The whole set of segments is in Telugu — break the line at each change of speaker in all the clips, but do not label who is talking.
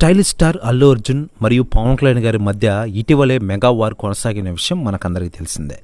స్టైలిష్ స్టార్ అల్లు అర్జున్ మరియు పవన్ కళ్యాణ్ గారి మధ్య ఇటీవలే మెగా వార్ కొనసాగిన విషయం మనకందరికీ తెలిసిందే.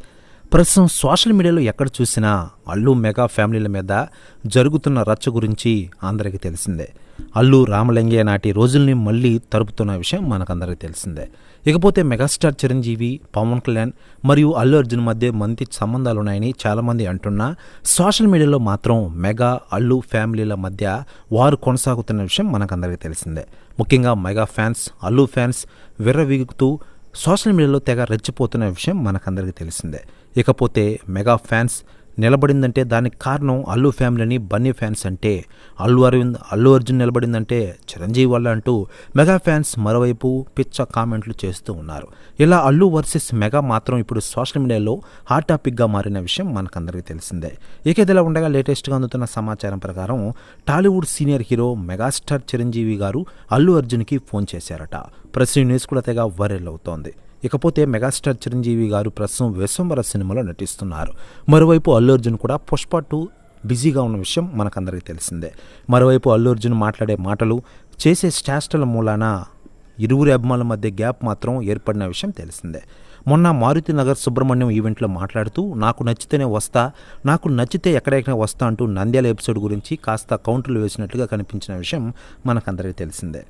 ప్రస్తుతం సోషల్ మీడియాలో ఎక్కడ చూసినా అల్లు మెగా ఫ్యామిలీల మీద జరుగుతున్న రచ్చ గురించి అందరికీ తెలిసిందే. అల్లు రామలింగయ్య నాటి రోజుల్ని మళ్ళీ తరుపుతున్న విషయం మనకందరికీ తెలిసిందే. ఇకపోతే మెగాస్టార్ చిరంజీవి పవన్ కళ్యాణ్ మరియు అల్లు అర్జున్ మధ్య మంచి సంబంధాలు ఉన్నాయని చాలామంది అంటున్నా సోషల్ మీడియాలో మాత్రం మెగా అల్లు ఫ్యామిలీల మధ్య వారు కొనసాగుతున్న విషయం మనకందరికీ తెలిసిందే. ముఖ్యంగా మెగా ఫ్యాన్స్ అల్లు ఫ్యాన్స్ విర్రవీగుతూ సోషల్ మీడియాలో తెగ రెచ్చిపోతున్న విషయం మనకందరికీ తెలిసిందే. ఇకపోతే మెగా ఫ్యాన్స్ నిలబడిందంటే దానికి కారణం అల్లు ఫ్యామిలీని బన్నీ ఫ్యాన్స్ అంటే. అల్లు అరవింద్ అల్లు అర్జున్ నిలబడిందంటే చిరంజీవి వల్ల అంటూ మెగా ఫ్యాన్స్ మరోవైపు పిచ్చ కామెంట్లు చేస్తూ ఉన్నారు. ఇలా అల్లు వర్సెస్ మెగా మాత్రం ఇప్పుడు సోషల్ మీడియాలో హాట్ టాపిక్గా మారిన విషయం మనకందరికీ తెలిసిందే. ఇక ఇదిలా ఉండగా లేటెస్ట్గా అందుతున్న సమాచారం ప్రకారం Tollywood senior hero megastar Chiranjeevi garu Allu అర్జున్కి ఫోన్ చేశారట. ప్రస్తుతం న్యూస్ కూడా తెగ వైరల్ అవుతోంది. ఇకపోతే మెగాస్టార్ చిరంజీవి గారు ప్రస్తుతం విశ్వంబర సినిమాలో నటిస్తున్నారు. మరోవైపు అల్లు అర్జున్ కూడా పుష్ప టూ బిజీగా ఉన్న విషయం మనకందరికీ తెలిసిందే. మరోవైపు అల్లు అర్జున్ మాట్లాడే మాటలు చేసే చేష్టల మూలాన ఇరువురి అభిమానుల మధ్య గ్యాప్ మాత్రం ఏర్పడిన విషయం తెలిసిందే. మొన్న మారుతి నగర్ సుబ్రహ్మణ్యం ఈవెంట్లో మాట్లాడుతూ నాకు నచ్చితేనే వస్తా నాకు నచ్చితే ఎక్కడెక్కడ వస్తా అంటూ నంద్యాల ఎపిసోడ్ గురించి కాస్త కౌంటర్లు వేసినట్లుగా కనిపించిన విషయం మనకందరికీ తెలిసిందే.